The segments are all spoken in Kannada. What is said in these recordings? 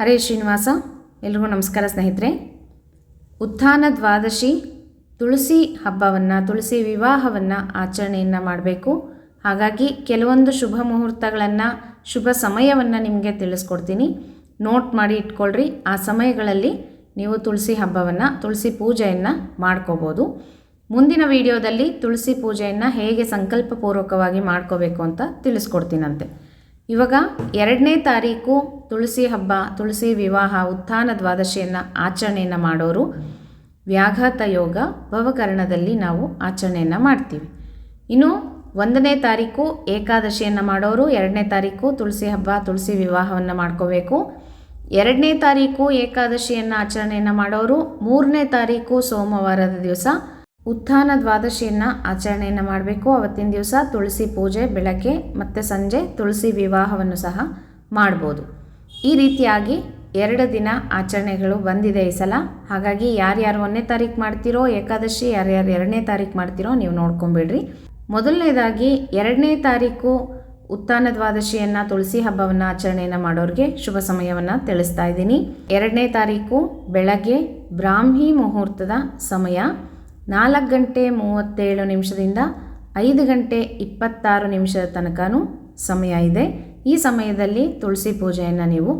ಹರೇ ಶ್ರೀನಿವಾಸ, ಎಲ್ರಿಗೂ ನಮಸ್ಕಾರ ಸ್ನೇಹಿತರೆ. ಉತ್ಥಾನ ದ್ವಾದಶಿ ತುಳಸಿ ಹಬ್ಬವನ್ನು, ತುಳಸಿ ವಿವಾಹವನ್ನು ಆಚರಣೆಯನ್ನು ಮಾಡಬೇಕು. ಹಾಗಾಗಿ ಕೆಲವೊಂದು ಶುಭ ಮುಹೂರ್ತಗಳನ್ನು, ಶುಭ ಸಮಯವನ್ನು ನಿಮಗೆ ತಿಳಿಸ್ಕೊಡ್ತೀನಿ. ನೋಟ್ ಮಾಡಿ ಇಟ್ಕೊಳ್ರಿ. ಆ ಸಮಯಗಳಲ್ಲಿ ನೀವು ತುಳಸಿ ಹಬ್ಬವನ್ನು, ತುಳಸಿ ಪೂಜೆಯನ್ನು ಮಾಡ್ಕೋಬೋದು. ಮುಂದಿನ ವಿಡಿಯೋದಲ್ಲಿ ತುಳಸಿ ಪೂಜೆಯನ್ನು ಹೇಗೆ ಸಂಕಲ್ಪಪೂರ್ವಕವಾಗಿ ಮಾಡ್ಕೋಬೇಕು ಅಂತ ತಿಳಿಸ್ಕೊಡ್ತೀನಂತೆ. ಇವಾಗ ಎರಡನೇ ತಾರೀಕು ತುಳಸಿ ಹಬ್ಬ, ತುಳಸಿ ವಿವಾಹ, ಉತ್ಥಾನ ದ್ವಾದಶಿಯನ್ನು ಆಚರಣೆಯನ್ನು ಮಾಡೋರು ವ್ಯಾಘಾತ ಯೋಗ ಭವಕರಣದಲ್ಲಿ ನಾವು ಆಚರಣೆಯನ್ನು ಮಾಡ್ತೀವಿ. ಇನ್ನು ಒಂದನೇ ತಾರೀಕು ಏಕಾದಶಿಯನ್ನು ಮಾಡೋರು, ಎರಡನೇ ತಾರೀಕು ತುಳಸಿ ಹಬ್ಬ, ತುಳಸಿ ವಿವಾಹವನ್ನು ಮಾಡ್ಕೋಬೇಕು. ಎರಡನೇ ತಾರೀಕು ಏಕಾದಶಿಯನ್ನು ಆಚರಣೆಯನ್ನು ಮಾಡೋರು, ಮೂರನೇ ತಾರೀಕು ಸೋಮವಾರದ ದಿವಸ ಉತ್ಥಾನ ದ್ವಾದಶಿಯನ್ನು ಆಚರಣೆಯನ್ನು ಮಾಡಬೇಕು. ಅವತ್ತಿನ ದಿವಸ ತುಳಸಿ ಪೂಜೆ, ಬೆಳಗ್ಗೆ ಮತ್ತು ಸಂಜೆ ತುಳಸಿ ವಿವಾಹವನ್ನು ಸಹ ಮಾಡ್ಬೋದು. ಈ ರೀತಿಯಾಗಿ ಎರಡು ದಿನ ಆಚರಣೆಗಳು ಬಂದಿದೆ ಈ ಸಲ. ಹಾಗಾಗಿ ಯಾರ್ಯಾರು ಒಂದನೇ ತಾರೀಕು ಮಾಡ್ತೀರೋ, ಏಕಾದಶಿ, ಯಾರ್ಯಾರು ಎರಡನೇ ತಾರೀಕು ಮಾಡ್ತೀರೋ ನೀವು ನೋಡ್ಕೊಂಬಿಡ್ರಿ. ಮೊದಲನೇದಾಗಿ ಎರಡನೇ ತಾರೀಕು ಉತ್ಥಾನ ದ್ವಾದಶಿಯನ್ನು, ತುಳಸಿ ಹಬ್ಬವನ್ನು ಆಚರಣೆಯನ್ನು ಮಾಡೋರಿಗೆ ಶುಭ ಸಮಯವನ್ನು ತಿಳಿಸ್ತಾ ಇದ್ದೀನಿ. ಎರಡನೇ ತಾರೀಕು ಬೆಳಗ್ಗೆ ಬ್ರಾಹ್ಮಿ ಮುಹೂರ್ತದ ಸಮಯ. ನಾಲ್ಕು ಗಂಟೆ ಮೂವತ್ತೇಳು ನಿಮಿಷದಿಂದ ಐದು ಗಂಟೆ ಇಪ್ಪತ್ತಾರು ನಿಮಿಷದ ತನಕನೂ ಸಮಯ ಇದೆ. ಈ ಸಮಯದಲ್ಲಿ ತುಳಸಿ ಪೂಜೆಯನ್ನು ನೀವು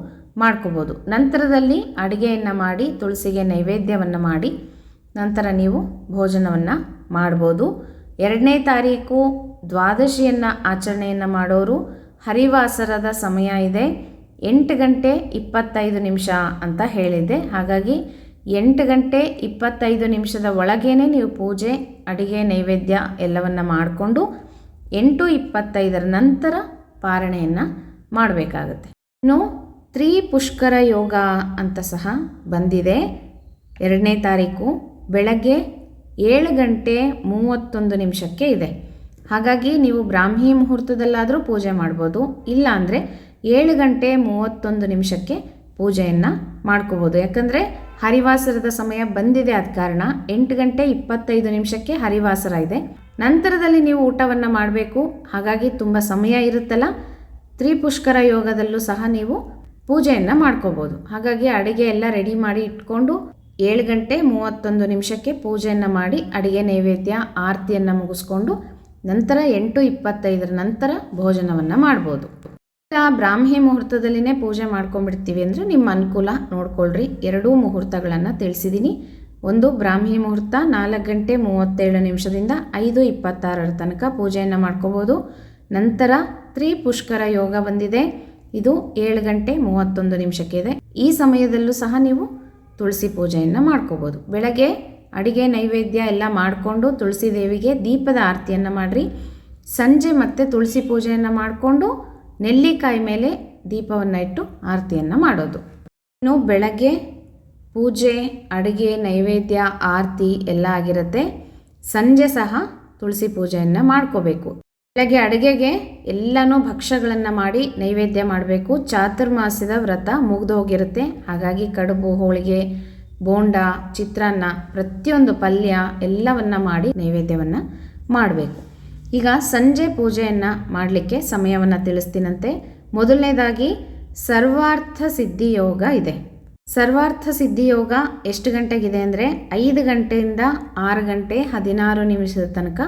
ಮಾಡ್ಕೋಬೋದು. ನಂತರದಲ್ಲಿ ಅಡುಗೆಯನ್ನು ಮಾಡಿ, ತುಳಸಿಗೆ ನೈವೇದ್ಯವನ್ನು ಮಾಡಿ, ನಂತರ ನೀವು ಭೋಜನವನ್ನು ಮಾಡ್ಬೋದು. ಎರಡನೇ ತಾರೀಕು ದ್ವಾದಶಿಯನ್ನು ಆಚರಣೆಯನ್ನು ಮಾಡೋರು ಹರಿವಾಸರದ ಸಮಯ ಇದೆ. ಎಂಟು ಗಂಟೆ ಇಪ್ಪತ್ತೈದು ನಿಮಿಷ ಅಂತ ಹೇಳಿದೆ ಹಾಗಾಗಿ ಎಂಟು ಗಂಟೆ ಇಪ್ಪತ್ತೈದು ನಿಮಿಷದ ಒಳಗೇನೆ ನೀವು ಪೂಜೆ, ಅಡಿಗೆ, ನೈವೇದ್ಯ ಎಲ್ಲವನ್ನು ಮಾಡಿಕೊಂಡು ಎಂಟು ಇಪ್ಪತ್ತೈದರ ನಂತರ ಪಾರಣೆಯನ್ನು ಮಾಡಬೇಕಾಗತ್ತೆ. ಇನ್ನು ತ್ರೀ ಪುಷ್ಕರ ಯೋಗ ಅಂತ ಸಹ ಬಂದಿದೆ. ಎರಡನೇ ತಾರೀಕು ಬೆಳಗ್ಗೆ ಏಳು ಗಂಟೆ ಮೂವತ್ತೊಂದು ನಿಮಿಷಕ್ಕೆ ಇದೆ. ಹಾಗಾಗಿ ನೀವು ಬ್ರಾಹ್ಮಿ ಮುಹೂರ್ತದಲ್ಲಾದರೂ ಪೂಜೆ ಮಾಡ್ಬೋದು. ಇಲ್ಲಾಂದರೆ ಏಳು ಗಂಟೆ ಮೂವತ್ತೊಂದು ನಿಮಿಷಕ್ಕೆ ಪೂಜೆಯನ್ನು ಮಾಡ್ಕೋಬೋದು. ಯಾಕಂದರೆ ಹರಿವಾಸರದ ಸಮಯ ಬಂದಿದೆ ಆದ ಕಾರಣ ಎಂಟು ಗಂಟೆ ಇಪ್ಪತ್ತೈದು ನಿಮಿಷಕ್ಕೆ ಹರಿವಾಸರ ಇದೆ. ನಂತರದಲ್ಲಿ ನೀವು ಊಟವನ್ನು ಮಾಡಬೇಕು. ಹಾಗಾಗಿ ತುಂಬ ಸಮಯ ಇರುತ್ತಲ್ಲ. ತ್ರಿಪುಷ್ಕರ ಯೋಗದಲ್ಲೂ ಸಹ ನೀವು ಪೂಜೆಯನ್ನು ಮಾಡ್ಕೋಬೋದು. ಹಾಗಾಗಿ ಅಡುಗೆ ಎಲ್ಲ ರೆಡಿ ಮಾಡಿ ಇಟ್ಕೊಂಡು ಏಳು ಗಂಟೆ ಮೂವತ್ತೊಂದು ನಿಮಿಷಕ್ಕೆ ಪೂಜೆಯನ್ನು ಮಾಡಿ ಅಡುಗೆ ನೈವೇದ್ಯ, ಆರತಿಯನ್ನು ಮುಗಿಸ್ಕೊಂಡು ನಂತರ ಎಂಟು ಇಪ್ಪತ್ತೈದರ ನಂತರ ಭೋಜನವನ್ನು ಮಾಡ್ಬೋದು. ಬ್ರಾಹ್ಮಿ ಮುಹೂರ್ತದಲ್ಲಿನೇ ಪೂಜೆ ಮಾಡ್ಕೊಂಡ್ಬಿಡ್ತೀವಿ ಅಂದರೆ ನಿಮ್ಮ ಅನುಕೂಲ ನೋಡ್ಕೊಳ್ರಿ. ಎರಡೂ ಮುಹೂರ್ತಗಳನ್ನು ತಿಳಿಸಿದ್ದೀನಿ ಒಂದು ಬ್ರಾಹ್ಮಿ ಮುಹೂರ್ತ ನಾಲ್ಕು ಗಂಟೆ ಮೂವತ್ತೇಳು ನಿಮಿಷದಿಂದ ಐದು ಇಪ್ಪತ್ತಾರರ ತನಕ ಪೂಜೆಯನ್ನು ಮಾಡ್ಕೋಬೋದು. ನಂತರ ತ್ರಿಪುಷ್ಕರ ಯೋಗ ಬಂದಿದೆ. ಇದು ಏಳು ಗಂಟೆ ಮೂವತ್ತೊಂದು ನಿಮಿಷಕ್ಕೆ ಇದೆ. ಈ ಸಮಯದಲ್ಲೂ ಸಹ ನೀವು ತುಳಸಿ ಪೂಜೆಯನ್ನು ಮಾಡ್ಕೋಬೋದು. ಬೆಳಗ್ಗೆ ಅಡಿಗೆ ನೈವೇದ್ಯ ಎಲ್ಲ ಮಾಡಿಕೊಂಡು ತುಳಸಿ ದೇವಿಗೆ ದೀಪದ ಆರತಿಯನ್ನು ಮಾಡಿರಿ. ಸಂಜೆ ಮತ್ತೆ ತುಳಸಿ ಪೂಜೆಯನ್ನು ಮಾಡಿಕೊಂಡು ನೆಲ್ಲಿಕಾಯಿ ಮೇಲೆ ದೀಪವನ್ನು ಇಟ್ಟು ಆರತಿಯನ್ನು ಮಾಡೋದು. ಇನ್ನು ಬೆಳಗ್ಗೆ ಪೂಜೆ, ಅಡುಗೆ, ನೈವೇದ್ಯ, ಆರತಿ ಎಲ್ಲ ಆಗಿರುತ್ತೆ. ಸಂಜೆ ಸಹ ತುಳಸಿ ಪೂಜೆಯನ್ನು ಮಾಡ್ಕೋಬೇಕು. ಬೆಳಗ್ಗೆ ಅಡುಗೆಗೆ ಎಲ್ಲನೂ ಭಕ್ಷ್ಯಗಳನ್ನು ಮಾಡಿ ನೈವೇದ್ಯ ಮಾಡಬೇಕು. ಚಾತುರ್ಮಾಸ್ಯದ ವ್ರತ ಮುಗಿದು ಹೋಗಿರುತ್ತೆ. ಹಾಗಾಗಿ ಕಡುಬು, ಹೋಳಿಗೆ, ಬೋಂಡ, ಚಿತ್ರಾನ್ನ ಪ್ರತಿಯೊಂದು ಪಲ್ಯ ಎಲ್ಲವನ್ನ ಮಾಡಿ ನೈವೇದ್ಯವನ್ನು ಮಾಡಬೇಕು. ಈಗ ಸಂಜೆ ಪೂಜೆಯನ್ನು ಮಾಡಲಿಕ್ಕೆ ಸಮಯವನ್ನು ತಿಳಿಸ್ತೀನಂತೆ. ಮೊದಲನೇದಾಗಿ ಸರ್ವಾರ್ಥ ಸಿದ್ಧಿ ಯೋಗ ಇದೆ. ಸರ್ವಾರ್ಥ ಸಿದ್ಧಿ ಯೋಗ ಎಷ್ಟು ಗಂಟೆಗಿದೆ ಅಂದರೆ ಐದು ಗಂಟೆಯಿಂದ ಆರು ಗಂಟೆ ಹದಿನಾರು ನಿಮಿಷದ ತನಕ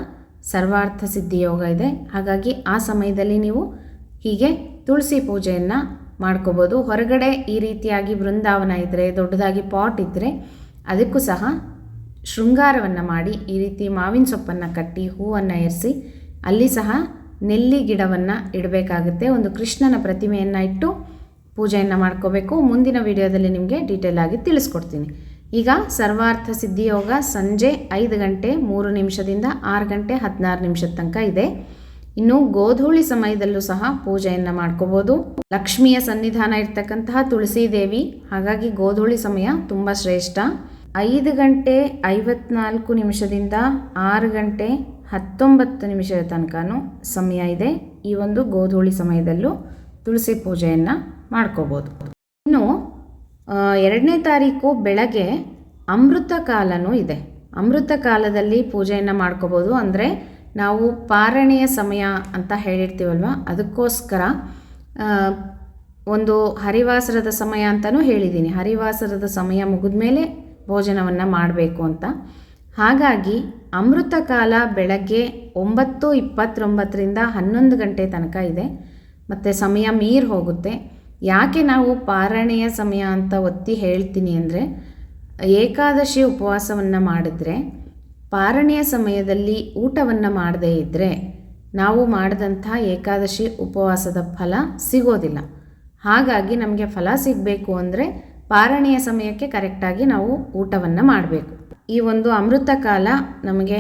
ಸರ್ವಾರ್ಥ ಸಿದ್ಧಿ ಯೋಗ ಇದೆ. ಹಾಗಾಗಿ ಆ ಸಮಯದಲ್ಲಿ ನೀವು ಹೀಗೆ ತುಳಸಿ ಪೂಜೆಯನ್ನು ಮಾಡ್ಕೋಬೋದು. ಹೊರಗಡೆ ಈ ರೀತಿಯಾಗಿ ಬೃಂದಾವನ ಇದ್ದರೆ ದೊಡ್ಡದಾಗಿ ಪಾಟ್ ಇದ್ದರೆ ಅದಕ್ಕೂ ಸಹ ಶೃಂಗಾರವನ್ನು ಮಾಡಿ ಈ ರೀತಿ ಮಾವಿನ ಸೊಪ್ಪನ್ನು ಕಟ್ಟಿ ಹೂವನ್ನು ಏರಿಸಿ ಅಲ್ಲಿ ಸಹ ನೆಲ್ಲಿ ಗಿಡವನ್ನು ಇಡಬೇಕಾಗುತ್ತೆ. ಒಂದು ಕೃಷ್ಣನ ಪ್ರತಿಮೆಯನ್ನು ಇಟ್ಟು ಪೂಜೆಯನ್ನು ಮಾಡ್ಕೋಬೇಕು. ಮುಂದಿನ ವಿಡಿಯೋದಲ್ಲಿ ನಿಮಗೆ ಡೀಟೇಲ್ ಆಗಿ ತಿಳಿಸ್ಕೊಡ್ತೀನಿ. ಈಗ ಸರ್ವಾರ್ಥ ಸಿದ್ಧಿಯೋಗ ಸಂಜೆ ಐದು ಗಂಟೆ ಮೂರು ನಿಮಿಷದಿಂದ ಆರು ಗಂಟೆ ಹದಿನಾರು ನಿಮಿಷದ ತನಕ ಇದೆ. ಇನ್ನು ಗೋಧೂಳಿ ಸಮಯದಲ್ಲೂ ಸಹ ಪೂಜೆಯನ್ನು ಮಾಡ್ಕೋಬೋದು. ಲಕ್ಷ್ಮಿಯ ಸನ್ನಿಧಾನ ಇರ್ತಕ್ಕಂತಹ ತುಳಸಿ ದೇವಿ ಹಾಗಾಗಿ ಗೋಧೂಳಿ ಸಮಯ ತುಂಬ ಶ್ರೇಷ್ಠ. ಐದು ಗಂಟೆ ಐವತ್ನಾಲ್ಕು ನಿಮಿಷದಿಂದ ಆರು ಗಂಟೆ ಹತ್ತೊಂಬತ್ತು ನಿಮಿಷದ ತನಕನೂ ಸಮಯ ಇದೆ. ಈ ಒಂದು ಗೋಧೂಳಿ ಸಮಯದಲ್ಲೂ ತುಳಸಿ ಪೂಜೆಯನ್ನು ಮಾಡ್ಕೋಬೋದು. ಇನ್ನು ಎರಡನೇ ತಾರೀಕು ಬೆಳಗ್ಗೆ ಅಮೃತ ಕಾಲನೂ ಇದೆ. ಅಮೃತ ಕಾಲದಲ್ಲಿ ಪೂಜೆಯನ್ನು ಮಾಡ್ಕೋಬೋದು. ಅಂದರೆ ನಾವು ಪಾರಣೆಯ ಸಮಯ ಅಂತ ಹೇಳಿರ್ತೀವಲ್ವ? ಅದಕ್ಕೋಸ್ಕರ ಒಂದು ಹರಿವಾಸರದ ಸಮಯ ಅಂತಲೂ ಹೇಳಿದ್ದೀನಿ ಹರಿವಾಸರದ ಸಮಯ ಮುಗಿದ ಮೇಲೆ ಭೋಜನವನ್ನು ಮಾಡಬೇಕು ಅಂತ. ಹಾಗಾಗಿ ಅಮೃತ ಕಾಲ ಬೆಳಗ್ಗೆ ಒಂಬತ್ತು ಇಪ್ಪತ್ತೊಂಬತ್ತರಿಂದ ಹನ್ನೊಂದು ಗಂಟೆ ತನಕ ಇದೆ. ಮತ್ತು ಸಮಯ ಮೀರಿ ಹೋಗುತ್ತೆ. ಯಾಕೆ ನಾವು ಪಾರಣೆಯ ಸಮಯ ಅಂತ ಒತ್ತಿ ಹೇಳ್ತೀನಿ ಅಂದರೆ, ಏಕಾದಶಿ ಉಪವಾಸವನ್ನು ಮಾಡಿದ್ರೆ, ಪಾರಣೆಯ ಸಮಯದಲ್ಲಿ ಊಟವನ್ನು ಮಾಡದೇ ಇದ್ದರೆ ನಾವು ಮಾಡಿದಂಥ ಏಕಾದಶಿ ಉಪವಾಸದ ಫಲ ಸಿಗೋದಿಲ್ಲ. ಹಾಗಾಗಿ ನಮಗೆ ಫಲ ಸಿಗಬೇಕು ಅಂದರೆ ಪಾರಣೆಯ ಸಮಯಕ್ಕೆ ಕರೆಕ್ಟಾಗಿ ನಾವು ಊಟವನ್ನು ಮಾಡಬೇಕು. ಈ ಒಂದು ಅಮೃತ ಕಾಲ ನಮಗೆ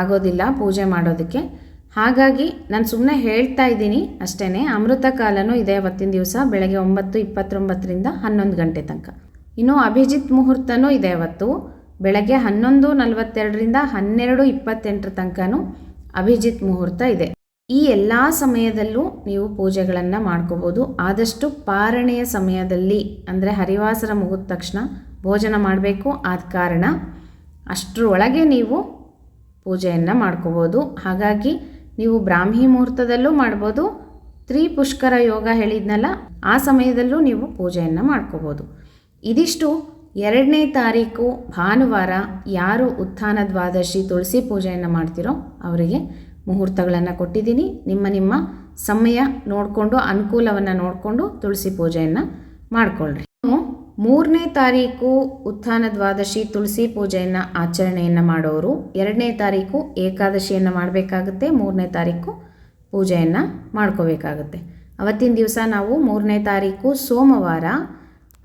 ಆಗೋದಿಲ್ಲ ಪೂಜೆ ಮಾಡೋದಕ್ಕೆ. ಹಾಗಾಗಿ ನಾನು ಸುಮ್ಮನೆ ಹೇಳ್ತಾ ಇದ್ದೀನಿ ಅಷ್ಟೇ ಅಮೃತ ಕಾಲನೂ ಇದೆ ಅವತ್ತಿನ ದಿವಸ, ಬೆಳಗ್ಗೆ ಒಂಬತ್ತು, ಇಪ್ಪತ್ತೊಂಬತ್ತರಿಂದ ಹನ್ನೊಂದು ಗಂಟೆ ತನಕ. ಇನ್ನು ಅಭಿಜಿತ್ ಮುಹೂರ್ತನೂ ಇದೆ ಅವತ್ತು, ಬೆಳಗ್ಗೆ ಹನ್ನೊಂದು ನಲವತ್ತೆರಡರಿಂದ ಹನ್ನೆರಡು ಇಪ್ಪತ್ತೆಂಟರ ತನಕನೂ ಅಭಿಜಿತ್ ಮುಹೂರ್ತ ಇದೆ. ಈ ಎಲ್ಲ ಸಮಯದಲ್ಲೂ ನೀವು ಪೂಜೆಗಳನ್ನು ಮಾಡ್ಕೋಬೋದು. ಆದಷ್ಟು ಪಾರಣೆಯ ಸಮಯದಲ್ಲಿ, ಅಂದರೆ ಹರಿವಾಸರ ಮುಗಿದ ತಕ್ಷಣ ಭೋಜನ ಮಾಡಬೇಕು. ಆದ ಕಾರಣ ಅಷ್ಟರೊಳಗೆ ನೀವು ಪೂಜೆಯನ್ನು ಮಾಡ್ಕೋಬೋದು. ಹಾಗಾಗಿ ನೀವು ಬ್ರಾಹ್ಮಿ ಮುಹೂರ್ತದಲ್ಲೂ ಮಾಡ್ಬೋದು. ತ್ರಿಪುಷ್ಕರ ಯೋಗ ಹೇಳಿದ್ನಲ್ಲ, ಆ ಸಮಯದಲ್ಲೂ ನೀವು ಪೂಜೆಯನ್ನು ಮಾಡ್ಕೋಬೋದು. ಇದಿಷ್ಟು. ಎರಡನೇ ತಾರೀಕು ಭಾನುವಾರ ಯಾರು ಉತ್ಥಾನ ದ್ವಾದಶಿ ತುಳಸಿ ಪೂಜೆಯನ್ನು ಮಾಡ್ತಿರೋ ಅವರಿಗೆ ಮುಹೂರ್ತಗಳನ್ನು ಕೊಟ್ಟಿದ್ದೀನಿ. ನಿಮ್ಮ ನಿಮ್ಮ ಸಮಯ ನೋಡಿಕೊಂಡು, ಅನುಕೂಲವನ್ನು ನೋಡಿಕೊಂಡು ತುಳಸಿ ಪೂಜೆಯನ್ನು ಮಾಡಿಕೊಳ್ಳ್ರಿ ಮೂರನೇ ತಾರೀಕು ಉತ್ಥಾನ ದ್ವಾದಶಿ ತುಳಸಿ ಪೂಜೆಯನ್ನು ಆಚರಣೆಯನ್ನು ಮಾಡೋರು. ಎರಡನೇ ತಾರೀಕು ಏಕಾದಶಿಯನ್ನು ಮಾಡಬೇಕಾಗುತ್ತೆ. ಮೂರನೇ ತಾರೀಕು ಪೂಜೆಯನ್ನು ಮಾಡ್ಕೋಬೇಕಾಗುತ್ತೆ. ಅವತ್ತಿನ ದಿವಸ ನಾವು ಮೂರನೇ ತಾರೀಕು ಸೋಮವಾರ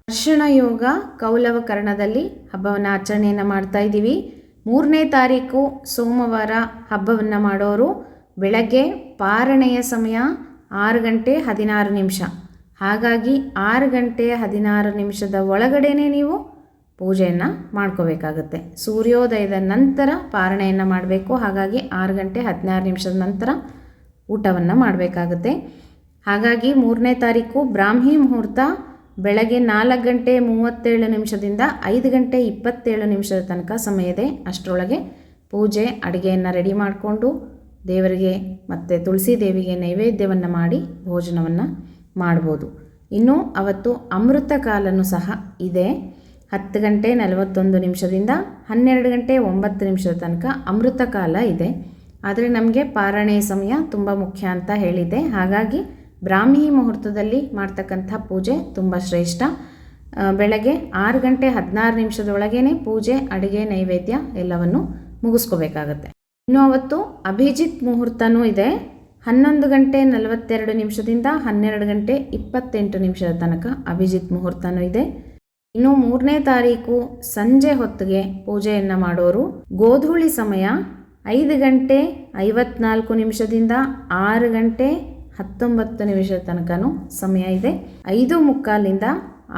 ದರ್ಶನ ಯೋಗ ಕೌಲವ ಕರ್ಣದಲ್ಲಿ ಹಬ್ಬವನ್ನು ಆಚರಣೆಯನ್ನು ಮಾಡ್ತಾ ಇದ್ದೀವಿ. ಮೂರನೇ ತಾರೀಕು ಸೋಮವಾರ ಹಬ್ಬವನ್ನು ಮಾಡೋರು ಬೆಳಗ್ಗೆ ಪಾರಣೆಯ ಸಮಯ ಆರು ಗಂಟೆ ಹದಿನಾರು ನಿಮಿಷ. ಹಾಗಾಗಿ ಆರು ಗಂಟೆ ಹದಿನಾರು ನಿಮಿಷದ ಒಳಗಡೆನೇ ನೀವು ಪೂಜೆಯನ್ನು ಮಾಡ್ಕೋಬೇಕಾಗತ್ತೆ. ಸೂರ್ಯೋದಯದ ನಂತರ ಪಾರಣೆಯನ್ನು ಮಾಡಬೇಕು. ಹಾಗಾಗಿ ಆರು ಗಂಟೆ ಹದಿನಾರು ನಿಮಿಷದ ನಂತರ ಊಟವನ್ನು ಮಾಡಬೇಕಾಗುತ್ತೆ. ಹಾಗಾಗಿ ಮೂರನೇ ತಾರೀಕು ಬ್ರಾಹ್ಮಿ ಮುಹೂರ್ತ ಬೆಳಗ್ಗೆ ನಾಲ್ಕು ಗಂಟೆ ಮೂವತ್ತೇಳು ನಿಮಿಷದಿಂದ ಐದು ಗಂಟೆ ಇಪ್ಪತ್ತೇಳು ನಿಮಿಷದ ತನಕ ಸಮಯ ಇದೆ. ಅಷ್ಟರೊಳಗೆ ಪೂಜೆ, ಅಡುಗೆಯನ್ನು ರೆಡಿ ಮಾಡಿಕೊಂಡು ದೇವರಿಗೆ ಮತ್ತು ತುಳಸಿ ದೇವಿಗೆ ನೈವೇದ್ಯವನ್ನು ಮಾಡಿ ಭೋಜನವನ್ನು ಮಾಡ್ಬೋದು. ಇನ್ನು ಅವತ್ತು ಅಮೃತ ಕಾಲನೂ ಸಹ ಇದೆ. ಹತ್ತು ಗಂಟೆ ನಲವತ್ತೊಂದು ನಿಮಿಷದಿಂದ ಹನ್ನೆರಡು ಗಂಟೆ ಒಂಬತ್ತು ನಿಮಿಷದ ತನಕ ಅಮೃತ ಕಾಲ ಇದೆ. ಆದರೆ ನಮಗೆ ಪಾರಣೆ ಸಮಯ ತುಂಬ ಮುಖ್ಯ ಅಂತ ಹೇಳಿದೆ ಹಾಗಾಗಿ ಬ್ರಾಹ್ಮಿ ಮುಹೂರ್ತದಲ್ಲಿ ಮಾಡ್ತಕ್ಕಂಥ ಪೂಜೆ ತುಂಬ ಶ್ರೇಷ್ಠ. ಬೆಳಗ್ಗೆ ಆರು ಗಂಟೆ ಹದಿನಾರು ನಿಮಿಷದೊಳಗೇ ಪೂಜೆ, ಅಡುಗೆ, ನೈವೇದ್ಯ ಎಲ್ಲವನ್ನು ಮುಗಿಸ್ಕೋಬೇಕಾಗತ್ತೆ. ಇನ್ನು ಅವತ್ತು ಅಭಿಜಿತ್ ಮುಹೂರ್ತನೂ ಇದೆ. ಹನ್ನೊಂದು ಗಂಟೆ ನಲವತ್ತೆರಡು ನಿಮಿಷದಿಂದ ಹನ್ನೆರಡು ಗಂಟೆ ಇಪ್ಪತ್ತೆಂಟು ನಿಮಿಷದ ತನಕ ಅಭಿಜಿತ್ ಮುಹೂರ್ತನೂ ಇದೆ. ಇನ್ನು ಮೂರನೇ ತಾರೀಕು ಸಂಜೆ ಹೊತ್ತಿಗೆ ಪೂಜೆಯನ್ನು ಮಾಡೋರು ಗೋಧೂಳಿ ಸಮಯ ಐದು ಗಂಟೆ ಐವತ್ನಾಲ್ಕು ನಿಮಿಷದಿಂದ ಆರು ಗಂಟೆ ಹತ್ತೊಂಬತ್ತು ನಿಮಿಷದ ತನಕನೂ ಸಮಯ ಇದೆ. ಐದು ಮುಕ್ಕಾಲಿಂದ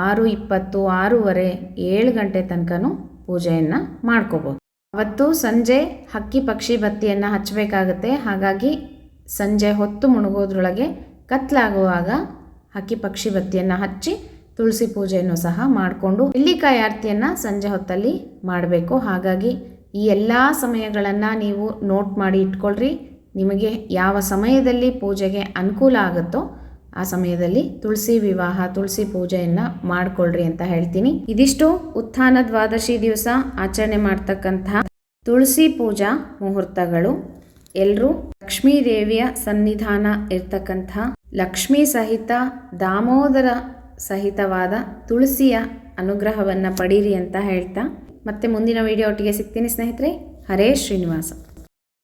ಆರು ಇಪ್ಪತ್ತು, ಆರೂವರೆ, ಏಳು ಗಂಟೆ ತನಕನೂ ಪೂಜೆಯನ್ನು ಮಾಡ್ಕೋಬೋದು. ಅವತ್ತು ಸಂಜೆ ಹಕ್ಕಿ ಪಕ್ಷಿ ಬತ್ತಿಯನ್ನು ಹಚ್ಚಬೇಕಾಗತ್ತೆ. ಹಾಗಾಗಿ ಸಂಜೆ ಹೊತ್ತು ಮುಳುಗೋದ್ರೊಳಗೆ ಕತ್ಲಾಗುವಾಗ ಹಕ್ಕಿ ಪಕ್ಷಿ ಬತ್ತಿಯನ್ನು ಹಚ್ಚಿ ತುಳಸಿ ಪೂಜೆಯನ್ನು ಸಹ ಮಾಡಿಕೊಂಡು ಇಲ್ಲಿಕಾಯಿ ಆರತಿಯನ್ನು ಸಂಜೆ ಹೊತ್ತಲ್ಲಿ ಮಾಡಬೇಕು. ಹಾಗಾಗಿ ಈ ಎಲ್ಲ ಸಮಯಗಳನ್ನು ನೀವು ನೋಟ್ ಮಾಡಿ ಇಟ್ಕೊಳ್ರಿ. ನಿಮಗೆ ಯಾವ ಸಮಯದಲ್ಲಿ ಪೂಜೆಗೆ ಅನುಕೂಲ ಆಗುತ್ತೋ ಆ ಸಮಯದಲ್ಲಿ ತುಳಸಿ ವಿವಾಹ, ತುಳಸಿ ಪೂಜೆಯನ್ನು ಮಾಡಿಕೊಳ್ಳ್ರಿ ಅಂತ ಹೇಳ್ತೀನಿ. ಇದಿಷ್ಟು ಉತ್ಥಾನ ದ್ವಾದಶಿ ದಿವಸ ಆಚರಣೆ ಮಾಡ್ತಕ್ಕಂತಹ ತುಳಸಿ ಪೂಜಾ ಮುಹೂರ್ತಗಳು. ಎಲ್ಲರೂ ಲಕ್ಷ್ಮೀ ದೇವಿಯ ಸನ್ನಿಧಾನ ಇರ್ತಕ್ಕಂಥ ಲಕ್ಷ್ಮೀ ಸಹಿತ, ದಾಮೋದರ ಸಹಿತವಾದ ತುಳಸಿಯ ಅನುಗ್ರಹವನ್ನು ಪಡೀರಿ ಅಂತ ಹೇಳ್ತಾ ಮತ್ತೆ ಮುಂದಿನ ವಿಡಿಯೋ ಒಟ್ಟಿಗೆ ಸಿಗ್ತೀನಿ ಸ್ನೇಹಿತರೆ. ಹರೇ ಶ್ರೀನಿವಾಸ.